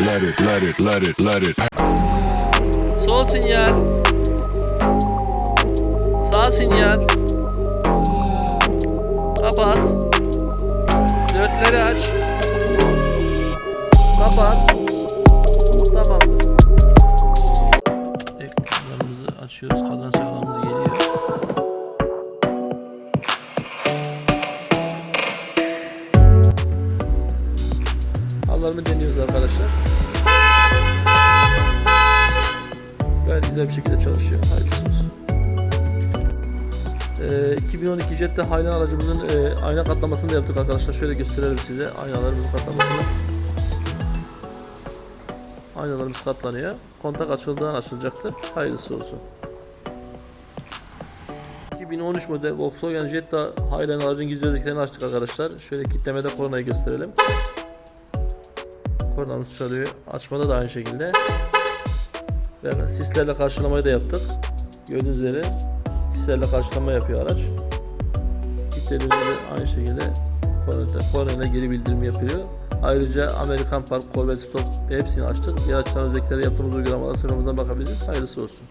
let it, let it, let it, let it. Sol sinyal. Sağ sinyal. Kapat. Dörtleri aç. Kapat. Tamamdır. Ekranlarımızı açıyoruz. Kadran Alarmı deniyoruz arkadaşlar. Gayet güzel bir şekilde çalışıyor. Olsun. Ee, 2012 Jet'te Highline aracımızın e, ayna katlamasını da yaptık arkadaşlar. Şöyle gösterelim size aynalarımızın katlamasını. Aynalarımız katlanıyor. Kontak açıldığından açılacaktır. Hayırlısı olsun. 2013 model Volkswagen Jetta Highline aracın gizli özelliklerini açtık arkadaşlar. Şöyle kitlemede kornayı gösterelim. Kornamız çalıyor. Açmada da aynı şekilde. Ve sislerle karşılamayı da yaptık. Gördüğünüz üzere sislerle karşılama yapıyor araç. Kitlediğimizde aynı şekilde kornayla geri bildirim yapıyor. Ayrıca Amerikan Park, Corvette Stop hepsini açtık. Diğer açılan özellikleri yaptığımız uygulamalara sıfırımızdan bakabilirsiniz. Hayırlısı olsun.